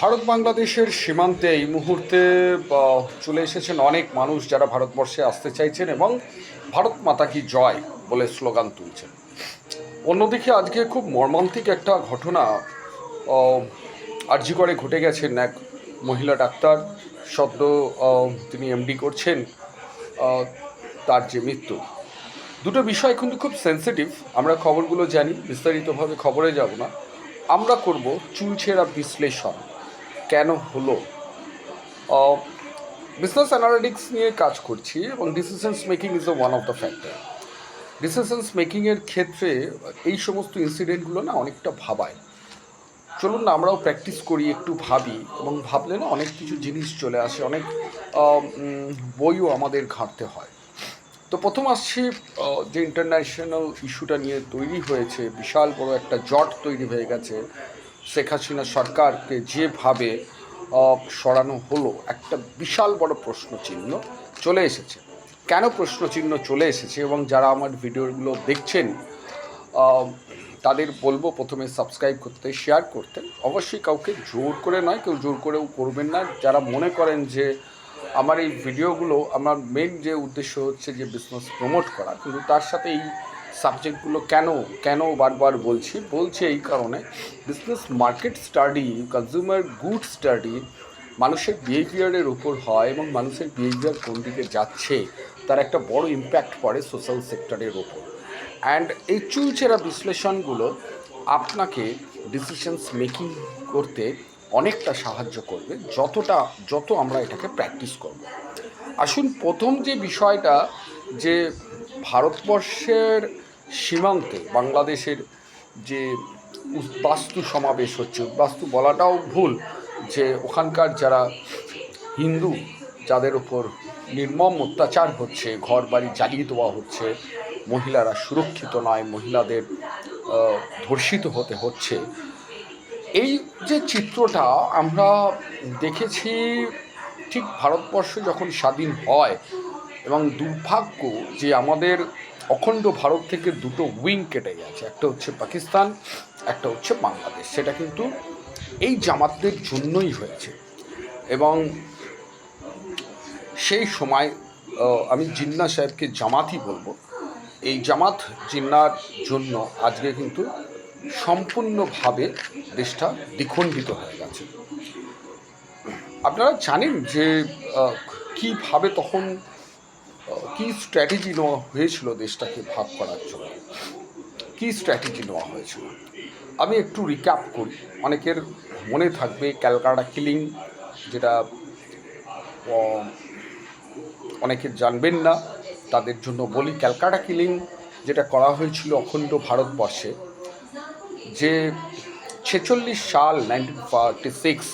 ভারত বাংলাদেশের সীমান্তে এই মুহূর্তে চলে এসেছেন অনেক মানুষ যারা ভারতবর্ষে আসতে চাইছেন এবং ভারত মাতা কি জয় বলে স্লোগান তুলছেন। অন্যদিকে আজকে খুব মর্মান্তিক একটা ঘটনা আর্জি করে ঘটে গেছেন এক মহিলা ডাক্তার, সদ্য তিনি এমডি করছেন তার যে মৃত্যু। দুটো বিষয় কিন্তু খুব সেন্সিটিভ আমরা খবরগুলো জানি, বিস্তারিতভাবে খবরে যাব না। আমরা করব চুলছেরা বিশ্লেষণ। কেন হলো? বিজনেস অ্যানালিটিক্স নিয়ে কাজ করছি এবং decisions making is one of the factor decisions মেকিংয়ের ক্ষেত্রে এই সমস্ত ইনসিডেন্টগুলো না অনেকটা ভাবায়। চলুন না, আমরাও প্র্যাকটিস করি, একটু ভাবি এবং ভাবলে না অনেক কিছু জিনিস চলে আসে, অনেক বইও আমাদের ঘাঁটতে হয়। তো প্রথম আসছি যে ইন্টারন্যাশনাল ইস্যুটা নিয়ে তৈরি হয়েছে, বিশাল বড় একটা জট তৈরি হয়ে গেছে। শেখ হাসিনা সরকারকে যেভাবে সরানো হলো, একটা বিশাল বড় প্রশ্নচিহ্ন চলে এসেছে। কেন প্রশ্নচিহ্ন চলে এসেছে এবং যারা আমার ভিডিওগুলো দেখছেন তাদের বলব প্রথমে সাবস্ক্রাইব করতে, শেয়ার করতে। অবশ্যই কাউকে জোর করে নয়, কেউ জোর করেও করবেন না। যারা মনে করেন যে আমার এই ভিডিওগুলো, আমার মেন যে উদ্দেশ্য হচ্ছে যে বিজনেস প্রমোট করা, কিন্তু তার সাথে এই সাবজেক্টগুলো কেন কেন বারবার বলছি? বলছি এই কারণে business market study consumer good study মানুষের বিহেভিয়ারের উপর হয় এবং মানুষের বিহেভিয়ার কোন দিকে যাচ্ছে, তার একটা বড় ইম্প্যাক্ট পড়ে সোশ্যাল সেক্টরের ওপর অ্যান্ড এই চুলচেরা বিশ্লেষণগুলো আপনাকে ডিসিশনস মেকিং করতে অনেকটা সাহায্য করবে, যতটা, যত আমরা এটাকে প্র্যাকটিস করব। আসুন প্রথম যে বিষয়টা যে ভারতবর্ষের সীমান্তে বাংলাদেশের যে উদ্বাস্তু সমাবেশ হচ্ছে, বাস্তু বলাটাও ভুল যে ওখানকার যারা হিন্দু, যাদের ওপর নির্মম অত্যাচার হচ্ছে ঘর বাড়ি জ্বালিয়ে দেওয়া হচ্ছে, মহিলারা সুরক্ষিত নয়, মহিলাদের ধর্ষিত হতে হচ্ছে। এই যে চিত্রটা আমরা দেখেছি ঠিক ভারতবর্ষ যখন স্বাধীন হয় এবং দুর্ভাগ্য যে আমাদের অখণ্ড ভারত থেকে দুটো উইং কেটে গেছে। একটা হচ্ছে পাকিস্তান, একটা হচ্ছে বাংলাদেশ। সেটা কিন্তু এই জামাতদের জন্যই হয়েছে। এবং সেই সময় আমি জিন্না সাহেবকে জামাতই বলব। এই জামাত জিন্নার জন্য আজকে কিন্তু সম্পূর্ণভাবে দেশটা দ্বিখণ্ডিত হয়ে গেছে। আপনারা জানেন যে কীভাবে তখন কী স্ট্র্যাটেজি নেওয়া হয়েছিল দেশটাকে ভাগ করার জন্য? কী স্ট্র্যাটেজি নেওয়া হয়েছিল? আমি একটু রিক্যাপ করি। অনেকের মনে থাকবে ক্যালকাটা কিলিং যেটা অনেকে জানবেন না, তাদের জন্য বলি ক্যালকাটা কিলিং যেটা করা হয়েছিল অখণ্ড ভারতবর্ষে, যে ছেচল্লিশ সাল নাইনটিন ফর্টি সিক্স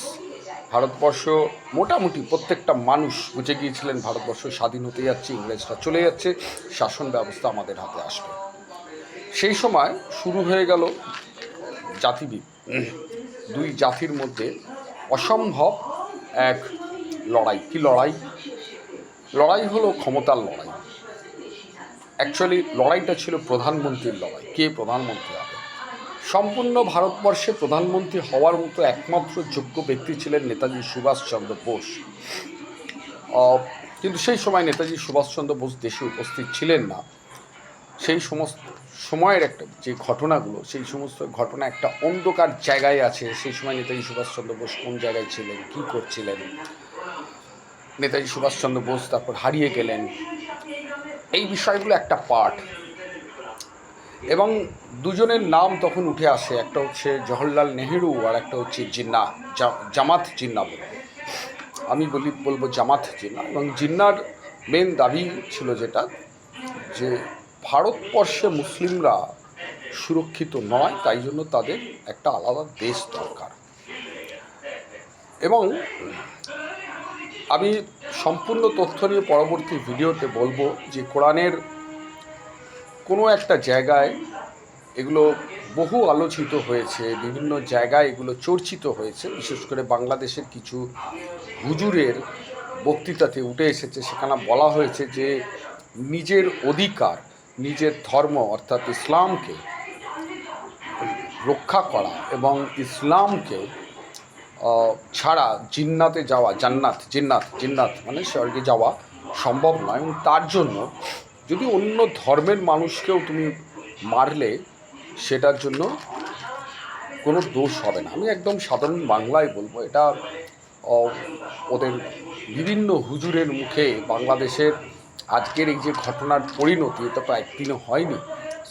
ভারতবর্ষ মোটামুটি প্রত্যেকটা মানুষ বুঝে গিয়েছিলেন ভারতবর্ষ স্বাধীন হতে যাচ্ছে, ইংরেজরা চলে যাচ্ছে, শাসন ব্যবস্থা আমাদের হাতে আসবে। সেই সময় শুরু হয়ে গেল জাতি বি- দুই জাতির মধ্যে অসম্ভব এক লড়াই। কি লড়াই? লড়াই হলো ক্ষমতার লড়াই। অ্যাকচুয়ালি লড়াইটা ছিল প্রধানমন্ত্রীর লড়াই। কে প্রধানমন্ত্রী হবে? সম্পূর্ণ ভারতবর্ষে প্রধানমন্ত্রী হওয়ার মতো একমাত্র যোগ্য ব্যক্তি ছিলেন নেতাজি সুভাষচন্দ্র বোস। কিন্তু সেই সময় নেতাজি সুভাষচন্দ্র বোস দেশে উপস্থিত ছিলেন না। সেই সমস্ত সময়ের একটা যে ঘটনাগুলো, সেই সমস্ত ঘটনা একটা অন্ধকার জায়গায় আছে। সেই সময় নেতাজি সুভাষচন্দ্র বোস কোন জায়গায় ছিলেন, কী করছিলেন? নেতাজি সুভাষচন্দ্র বোস তারপর হারিয়ে গেলেন। এই বিষয়গুলো একটা পার্ট। এবং দুজনের নাম তখন উঠে আসে। একটা হচ্ছে জওহরলাল নেহেরু আর একটা হচ্ছে জিন্না জামাত জিন্না বলব আমি বলি, বলব জামাত জিন্না। এবং জিন্নার মেন দাবি ছিল যেটা, যে ভারতবর্ষে মুসলিমরা সুরক্ষিত নয়, তাই জন্য তাদের একটা আলাদা দেশ দরকার। এবং আমি সম্পূর্ণ তথ্য নিয়ে পরবর্তী ভিডিওতে বলব যে কোরআনের কোনো একটা জায়গায় এগুলো বহু আলোচিত হয়েছে, বিভিন্ন জায়গায় এগুলো চর্চিত হয়েছে। বিশেষ করে বাংলাদেশের কিছু হুজুরের বক্তৃতাতে উঠে এসেছে, সেখানে বলা হয়েছে যে নিজের অধিকার, নিজের ধর্ম অর্থাৎ ইসলামকে রক্ষা করা এবং ইসলামকে ছাড়া জিন্নাতে যাওয়া, জান্নাত, জিন্নাত জিন্নাত মানে স্বর্গে যাওয়া সম্ভব নয় এবং তার জন্য যদি অন্য ধর্মের মানুষকেও তুমি মারলে, সেটার জন্য কোনো দোষ হবে না। আমি একদম সাধারণ বাংলায় বলব, এটা ওদের বিভিন্ন হুজুরের মুখে বাংলাদেশের আজকের এই যে ঘটনার পরিণতি, এটা তো একদিনে হয়নি।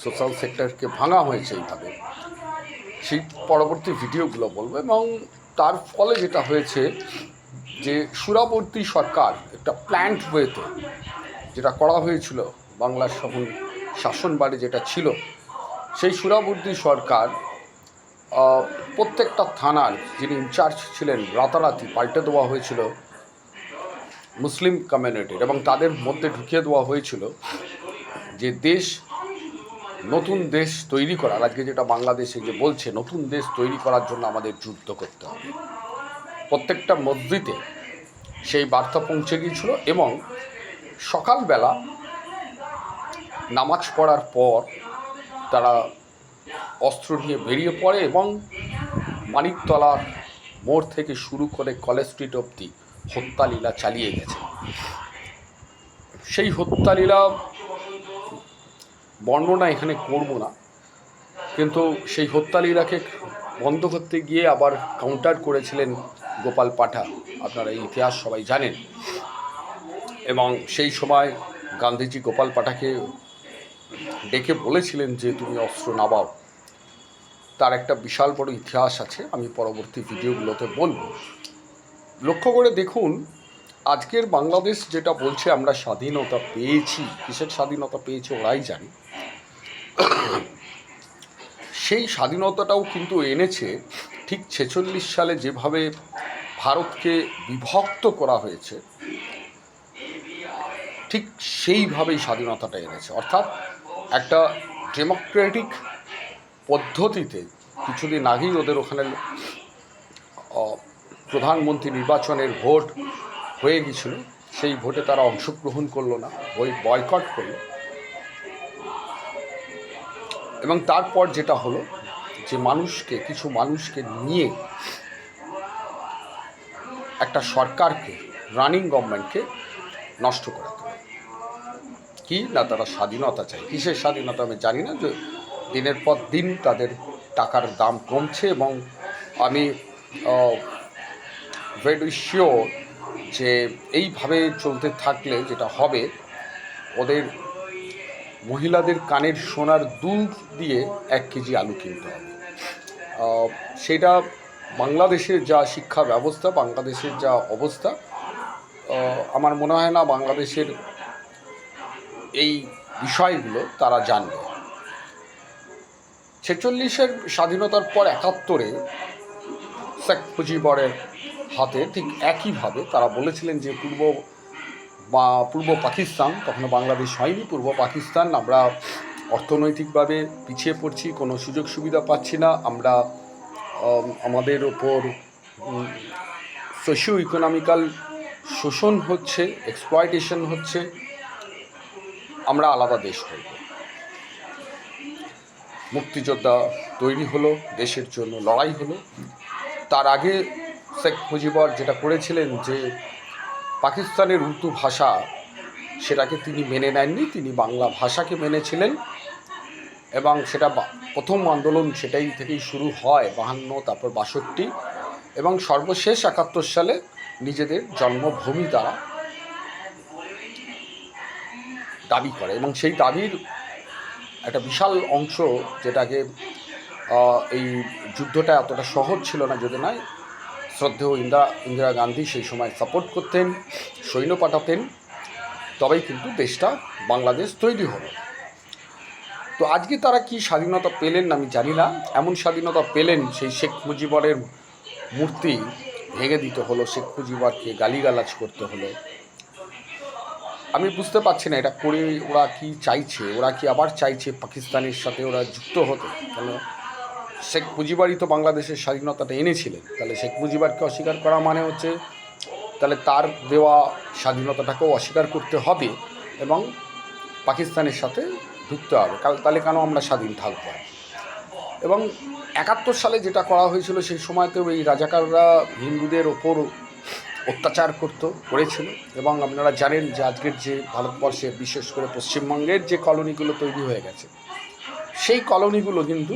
সোশ্যাল সেক্টরকে ভাঙা হয়েছে এইভাবে। সেই পরবর্তী ভিডিওগুলো বলব, এবং তার ফলে যেটা হয়েছে যে সুরাবর্তী সরকার একটা প্ল্যান্ট ওয়েতে যেটা করা হয়েছিল। বাংলার শাসন শাসন বাড়ি যেটা ছিল, সেই সুরাবর্তী সরকার প্রত্যেকটা থানার যিনি ইনচার্জ ছিলেন, রাতারাতি পাল্টে দেওয়া হয়েছিল মুসলিম কমিউনিটির এবং তাদের মধ্যে ঢুকিয়ে দেওয়া হয়েছিল যে দেশ, নতুন দেশ তৈরি করার, আজকে যেটা বাংলাদেশে যে বলছে, নতুন দেশ তৈরি করার জন্য আমাদের যুদ্ধ করতে হবে। প্রত্যেকটা মসজিদে সেই বার্তা পৌঁছে গিয়েছিল এবং সকালবেলা নামাজ পড়ার পর তারা অস্ত্র নিয়ে বেরিয়ে পড়ে এবং মানিকতলার মোড় থেকে শুরু করে কলেজ স্ট্রিট অবধি হত্যালীলা চালিয়ে গেছে। সেই হত্যালীলা বর্ণনা এখানে করব না, কিন্তু সেই হত্যালীলাকে বন্ধ করতে গিয়ে আবার কাউন্টার করেছিলেন গোপাল পাঠা, আপনারা এই ইতিহাস সবাই জানেন। এবং সেই সময় গান্ধীজি গোপাল পাঠাকে ডেকে বলেছিলেন যে তুমি অস্ত্র নামাও। তার একটা বিশাল বড় ইতিহাস আছে, আমি পরবর্তী ভিডিওগুলোতে বলব। লক্ষ্য করে দেখুন, আজকের বাংলাদেশ যেটা বলছে, আমরা স্বাধীনতা পেয়েছি। কিসের স্বাধীনতা পেয়েছে ওরাই জানে। সেই স্বাধীনতাটাও কিন্তু এনেছে ঠিক ছেচল্লিশ সালে যেভাবে ভারতকে বিভক্ত করা হয়েছে, ঠিক সেইভাবেই স্বাধীনতাটা এনেছে। অর্থাৎ একটা ডেমোক্রেটিক পদ্ধতিতে কিছুদিন আগেই ওদের ওখানে প্রধানমন্ত্রী নির্বাচনের ভোট হয়ে গিয়েছিল। সেই ভোটে তারা অংশগ্রহণ করল না, বই বয়কট করল। এবং তারপর যেটা হলো যে মানুষকে, কিছু মানুষকে নিয়ে একটা সরকারকে, রানিং গভর্নমেন্টকে নষ্ট হবে কি? না, তারা স্বাধীনতা চায়। কিসের স্বাধীনতা আমি জানি না, যে দিনের পর দিন তাদের টাকার দাম কমছে এবং আমি ভেরি শিওর যে এইভাবে চলতে থাকলে যেটা হবে, ওদের মহিলাদের কানের সোনার দুধ দিয়ে এক কেজি আলু কিনতে হবে। সেটা বাংলাদেশের যা শিক্ষা ব্যবস্থা, বাংলাদেশের যা অবস্থা আমার মনে হয় না বাংলাদেশের এই বিষয়গুলো তারা জানবে। ছেচল্লিশের স্বাধীনতার পর একাত্তরে শেখ মুজিবরের হাতে ঠিক একইভাবে তারা বলেছিলেন যে পূর্ব বা পূর্ব পাকিস্তান তখনও বাংলাদেশ হয়নি, পূর্ব পাকিস্তান আমরা অর্থনৈতিকভাবে পিছিয়ে পড়ছি, কোনো সুযোগ সুবিধা পাচ্ছি না, আমরা আমাদের ওপর সোশিও ইকোনমিক্যাল শোষণ হচ্ছে এক্সপ্লয়টেশন হচ্ছে আমরা আলাদা দেশ করব মুক্তিযোদ্ধা তৈরি হলো, দেশের জন্য লড়াই হলো। তার আগে শেখ মুজিবর যেটা করেছিলেন যে, পাকিস্তানের উর্দু ভাষা সেটাকে তিনি মেনে নেননি, তিনি বাংলা ভাষাকে মেনেছিলেন এবং সেটা প্রথম আন্দোলন সেটাই থেকেই শুরু হয়, বাহান্ন, তারপর বাষট্টি এবং সর্বশেষ একাত্তর সালে নিজেদের জন্মভূমি তারা দাবি করে এবং সেই দাবির একটা বিশাল অংশ যেটাকে এই যুদ্ধটা এতটা সহজ ছিল না যদি নয়, শ্রদ্ধেয় ইন্দিরা ইন্দিরা গান্ধী সেই সময় সাপোর্ট করতেন, সৈন্য পাঠাতেন, তবেই কিন্তু দেশটা বাংলাদেশ তৈরি হলো। তো আজকে তারা কি স্বাধীনতা পেলেন আমি জানি না, এমন স্বাধীনতা পেলেন সেই শেখ মুজিবরের মূর্তি ভেঙে দিতে হলো, শেখ মুজিবরকে গালিগালাজ করতে হলো। আমি বুঝতে পারছি না এটা করে ওরা কি চাইছে, ওরা কি আবার চাইছে পাকিস্তানের সাথে ওরা যুক্ত হতে? কেন? শেখ মুজিবারই তো বাংলাদেশের স্বাধীনতাটা এনেছিলেন। তাহলে শেখ মুজিবারকে অস্বীকার করা মানে হচ্ছে, তাহলে তার দেওয়া স্বাধীনতাটাকেও অস্বীকার করতে হবে এবং পাকিস্তানের সাথে ঢুকতে হবে। তাহলে কেন আমরা স্বাধীন থাকব? এবং একাত্তর সালে যেটা করা হয়েছিল সেই সময়তেও এই রাজাকাররা হিন্দুদের ওপর অত্যাচার করতো, করেছিল। এবং আপনারা জানেন যে আজকের যে ভারতবর্ষে, বিশেষ করে পশ্চিমবঙ্গের যে কলোনিগুলো তৈরি হয়ে গেছে, সেই কলোনিগুলো কিন্তু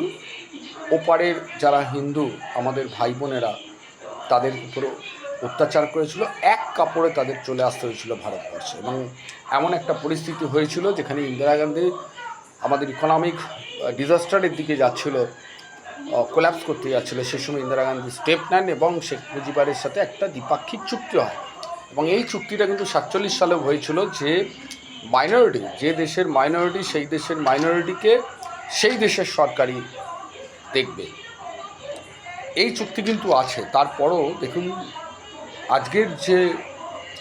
ওপারের যারা হিন্দু, আমাদের ভাই বোনেরা, তাদের উপরে অত্যাচার করেছিল। এক কাপড়ে তাদের চলে আসতে হয়েছিল ভারতবর্ষে। এবং এমন একটা পরিস্থিতি হয়েছিল যেখানে ইন্দিরা গান্ধী আমাদের ইকোনমিক ডিজাস্টারের দিকে যাচ্ছিল। কোল্যাপস করতে যাচ্ছিল। সে সময় ইন্দিরা গান্ধী স্টেপ নেন এবং শেখ মুজিবারের সাথে একটা দ্বিপাক্ষিক চুক্তি হয়। এবং এই চুক্তিটা কিন্তু সাতচল্লিশ সালে হয়েছিল যে মাইনরিটি যে দেশের মাইনরিটি সেই দেশের মাইনরিটিকে সেই দেশের সরকারি দেখবে। এই চুক্তি কিন্তু আছে। তারপরও দেখুন, আজকের যে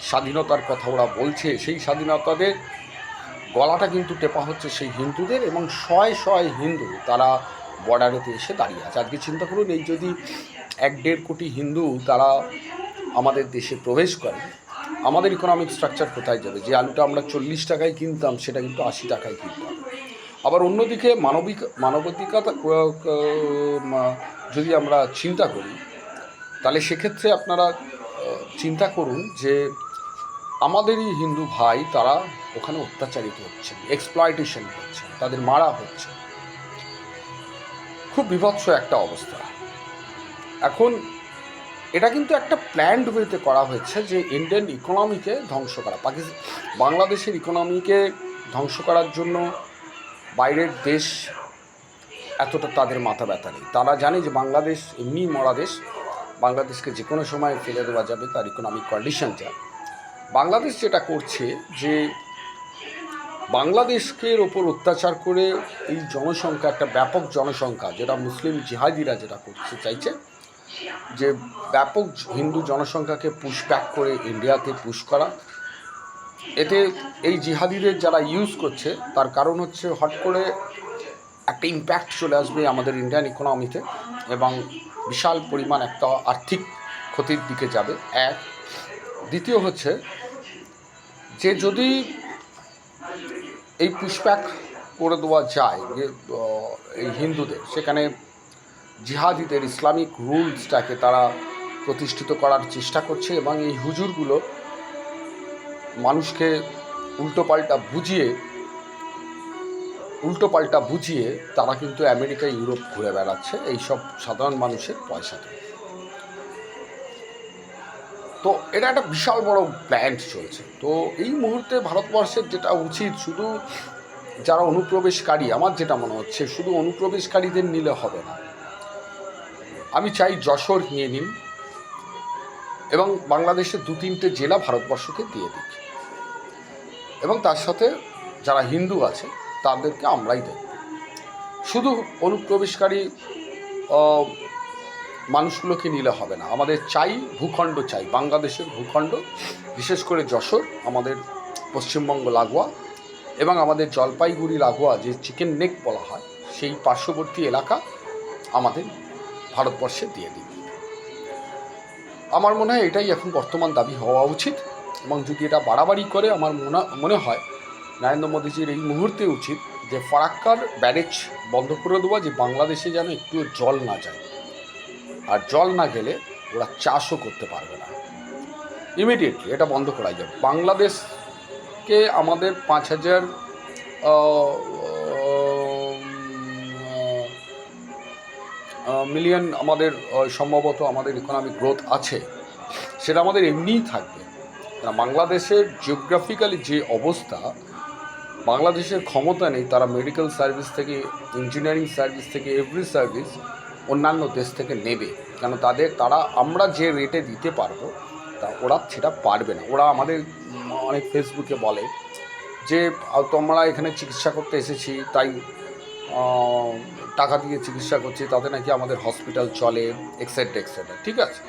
স্বাধীনতার কথা ওরা বলছে, সেই স্বাধীনতাদের গলাটা কিন্তু টেপা হচ্ছে সেই হিন্দুদের এবং শয় শয় হিন্দু, তারা বর্ডারেতে এসে দাঁড়িয়ে আছে। আজকে চিন্তা করুন, এই যদি এক দেড় কোটি হিন্দু তারা আমাদের দেশে প্রবেশ করে, আমাদের ইকোনমিক স্ট্রাকচার কোথায় যাবে? যে আলুটা আমরা চল্লিশ টাকায় কিনতাম, সেটা কিন্তু আশি টাকায় কিনতাম আবার অন্যদিকে মানবিক মানবাধিকতা যদি আমরা চিন্তা করি, তাহলে সেক্ষেত্রে আপনারা চিন্তা করুন যে আমাদেরই হিন্দু ভাই তারা ওখানে অত্যাচারিত হচ্ছে এক্সপ্লয়টেশন হচ্ছে তাদের মারা হচ্ছে। খুব বিভৎস একটা অবস্থা। এখন এটা কিন্তু একটা প্ল্যান্ড ওয়েতে করা হয়েছে যে ইন্ডিয়ান ইকোনমিকে ধ্বংস করা পাকিস্তান বাংলাদেশের ইকোনমিকে ধ্বংস করার জন্য বাইরের দেশ এতটা তাদের মাথা ব্যথা নেই। তারা জানে যে বাংলাদেশ এমনি মরা দেশ, বাংলাদেশকে যে কোনো সময় ফেলে দেওয়া যাবে তার ইকোনমিক কন্ডিশন যা বাংলাদেশ যেটা করছে যে বাংলাদেশকে ওপর অত্যাচার করে এই জনসংখ্যা, একটা ব্যাপক জনসংখ্যা, যেটা মুসলিম জিহাদিরা যেটা করতে চাইছে, যে ব্যাপক হিন্দু জনসংখ্যাকে পুশব্যাক করে ইন্ডিয়াতে পুশ করা। এতে এই জিহাদিদের যারা ইউজ করছে, তার কারণ হচ্ছে হট করে একটা ইম্প্যাক্ট চলে আসবে আমাদের ইন্ডিয়ান ইকোনমিতে এবং বিশাল পরিমাণ একটা আর্থিক ক্ষতির দিকে যাবে। এক, দ্বিতীয় হচ্ছে যে যদি এই পুশব্যাক করে দেওয়া যায় যে এই হিন্দুদের। সেখানে জিহাদিদের ইসলামিক রুলসটাকে তারা প্রতিষ্ঠিত করার চেষ্টা করছে এবং এই হুজুরগুলো মানুষকে উল্টোপাল্টা বুঝিয়ে উল্টোপাল্টা বুঝিয়ে তারা কিন্তু আমেরিকা, ইউরোপ ঘুরে বেড়াচ্ছে। এইসব সাধারণ মানুষের পয়সাতে তো এটা একটা বিশাল বড় প্ল্যান চলছে। তো এই মুহূর্তে ভারতবর্ষের যেটা উচিত শুধু যারা অনুপ্রবেশকারী, আমার যেটা মনে হচ্ছে শুধু অনুপ্রবেশকারীদের নিলে হবে না। আমি চাই যশোর নিয়ে নিন এবং বাংলাদেশের দু তিনটে জেলা ভারতবর্ষকে দিয়ে দিক। এবং তার সাথে যারা হিন্দু আছে, তাদেরকে আমরাই দেব শুধু অনুপ্রবেশকারী মানুষগুলোকে নিলে হবে না। আমাদের চাই ভূখণ্ড চাই, বাংলাদেশের ভূখণ্ড, বিশেষ করে যশোর, আমাদের পশ্চিমবঙ্গ লাগোয়া এবং আমাদের জলপাইগুড়ি লাগোয়া যে চিকেন নেক বলা হয়, সেই পার্শ্ববর্তী এলাকা আমাদের ভারতবর্ষে দিয়ে দিন আমার মনে হয় এটাই এখন বর্তমান দাবি হওয়া উচিত এবং যদি এটা বাড়াবাড়ি করে আমার মনে মনে হয় নরেন্দ্র মোদীজির এই মুহূর্তে উচিত যে ফারাক্কার ব্যারেজ বন্ধ করে দেওয়া, যে বাংলাদেশে যেন একটু জল না যায়। আর জল না গেলে ওরা চাষও করতে পারবে না। ইমিডিয়েটলি এটা বন্ধ করা যাবে বাংলাদেশকে আমাদের পাঁচ হাজার মিলিয়ন আমাদের সম্ভবত আমাদের ইকোনমিক গ্রোথ আছে, সেটা আমাদের এমনিই থাকবে। বাংলাদেশের জিওগ্রাফিক্যালি যে অবস্থা, বাংলাদেশের ক্ষমতা নেই, তারা মেডিকেল সার্ভিস থেকে ইঞ্জিনিয়ারিং সার্ভিস থেকে এভরি সার্ভিস অন্যান্য দেশ থেকে নেবে। কেন তাদের, তারা আমরা যে রেটে দিতে পারব, তা ওরা সেটা পারবে না। ওরা আমাদের অনেক ফেসবুকে বলে যে তোমরা এখানে চিকিৎসা করতে এসেছি, তাই টাকা দিয়ে চিকিৎসা করছি, তাতে নাকি আমাদের হসপিটাল চলে এক্সেট্রা এক্সেট্রা ঠিক আছে?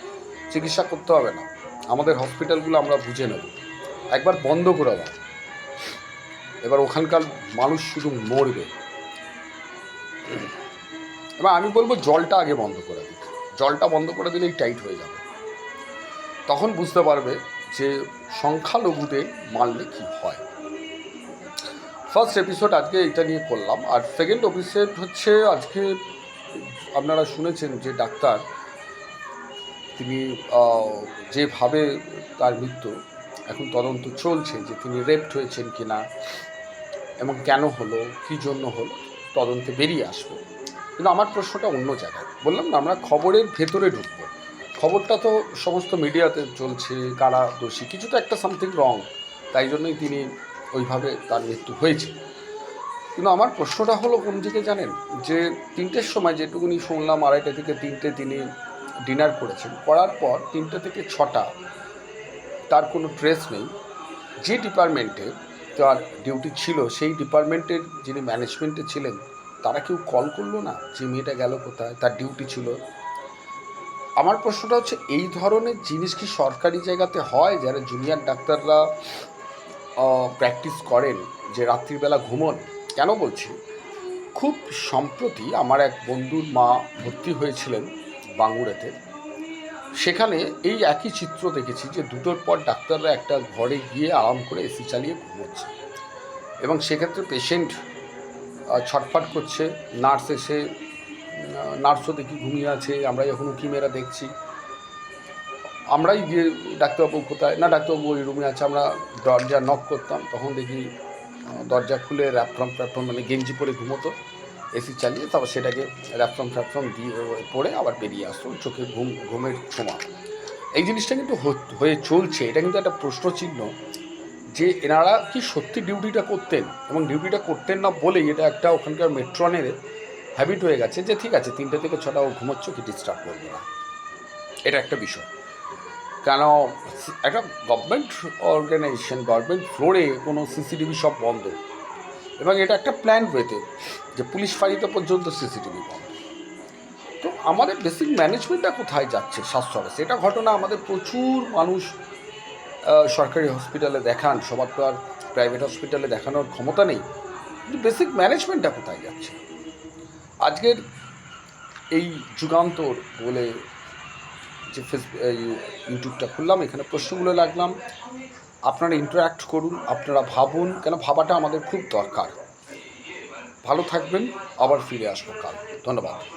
চিকিৎসা করতে হবে না। আমাদের হসপিটালগুলো আমরা বুঝে নেব। একবার বন্ধ করে দাও। এবার ওখানকার মানুষ শুধু মরবে। এবার আমি বলব জলটা আগে বন্ধ করে দিক জলটা বন্ধ করে দিলেই টাইট হয়ে যাবে। তখন বুঝতে পারবে যে সংখ্যালঘুতে মারলে কী হয়। ফার্স্ট এপিসোড আজকে এটা নিয়ে করলাম। আর সেকেন্ড এপিসোড হচ্ছে আজকে আপনারা শুনেছেন যে ডাক্তার, তিনি যেভাবে তার মৃত্যু, এখন তদন্ত চলছে যে তিনি রেপড হয়েছেন কি না এবং কেন হলো, কী জন্য হলো, তদন্তে বেরিয়ে আসবে। কিন্তু আমার প্রশ্নটা অন্য জায়গায়। বললাম না, আমরা খবরের ভেতরে ঢুকবো। খবরটা তো সমস্ত মিডিয়াতে চলছে, কারা দোষী, কিছু তো একটা সামথিং রং তাই জন্যই তিনি ওইভাবে তার মৃত্যু হয়েছে। কিন্তু আমার প্রশ্নটা হলো কোন দিকে জানেন? যে তিনটের সময় যেটুকুনি শুনলাম, আড়াইটা থেকে তিনটে তিনি ডিনার করেছেন, করার পর তিনটে থেকে ছটা তার কোনো ট্রেস নেই। যে ডিপার্টমেন্টে তার ডিউটি ছিল, সেই ডিপার্টমেন্টের যিনি ম্যানেজমেন্টে ছিলেন তারা কেউ কল করল না যে মেয়েটা গেল কোথায়, তার ডিউটি ছিল। আমার প্রশ্নটা হচ্ছে, এই ধরনের জিনিস কি সরকারি জায়গাতে হয় যারা জুনিয়র ডাক্তাররা প্র্যাকটিস করেন, যে রাত্রিবেলা ঘুমন? কেন বলছি? খুব সম্প্রতি আমার এক বন্ধুর মা ভর্তি হয়েছিলেন বাঙ্গুড়াতে সেখানে এই একই চিত্র দেখেছি যে দুটোর পর ডাক্তাররা একটা ঘরে গিয়ে আরাম করে এসি চালিয়ে ঘুমোচ্ছে। এবং সেক্ষেত্রে পেশেন্ট ছটফট করছে, নার্স এসে নার্সও দেখি ঘুমিয়ে আছে, আমরা যখন উঁকি মেয়েরা দেখছি। আমরাই গিয়ে ডাক্তারবাবু কোথায়? না, ডাক্তারবাবু ওই রুমে আছে, আমরা দরজা নক করতাম, তখন দেখি দরজা খুলে র্যাপফ্রম ফ্যাপফ্রম মানে গেঞ্জি পরে ঘুমোতো এসি চালিয়ে তারপর সেটাকে র্যাপফ্রম ফ্যাপফ্রম দিয়ে পরে আবার বেরিয়ে আসতো চোখে ঘুম, ঘুমের ছোঁয়া। এই জিনিসটা কিন্তু হয়ে চলছে, এটা কিন্তু একটা প্রশ্ন চিহ্ন যে এনারা কি সত্যি ডিউটিটা করতেন এবং ডিউটিটা করতেন না বলেই এটা একটা ওখানকার মেট্রনের হ্যাবিট হয়ে গেছে যে ঠিক আছে, তিনটে থেকে ছটা ও ঘুমোচ্ছ কি ডিস্টার্ব করবে না। এটা একটা বিষয়। কেন, একটা গভর্নমেন্ট অর্গানাইজেশন গভর্নমেন্ট ফ্লোরে কোনো সিসিটিভি সব বন্ধ। এবং এটা একটা প্ল্যান ওয়েতে যে পুলিশ ফাঁড়িতে পর্যন্ত সিসিটিভি বন্ধ। তো আমাদের বেসিক ম্যানেজমেন্টটা কোথায় যাচ্ছে? স্বাস্থ্য এটা ঘটনা আমাদের প্রচুর মানুষ সরকারি হসপিটালে দেখান, সবার তো আর প্রাইভেট হসপিটালে দেখানোর ক্ষমতা নেই। কিন্তু বেসিক ম্যানেজমেন্টটা কোথায় যাচ্ছে? আজকের এই যুগান্তর বলে যে ফেস এই ইউটিউবটা খুললাম, এখানে প্রশ্নগুলো লাগলাম। আপনারা ইন্টারাক্ট করুন, আপনারা ভাবুন, কেন ভাবাটা আমাদের খুব দরকার। ভালো থাকবেন, আবার ফিরে আসব কাল। ধন্যবাদ।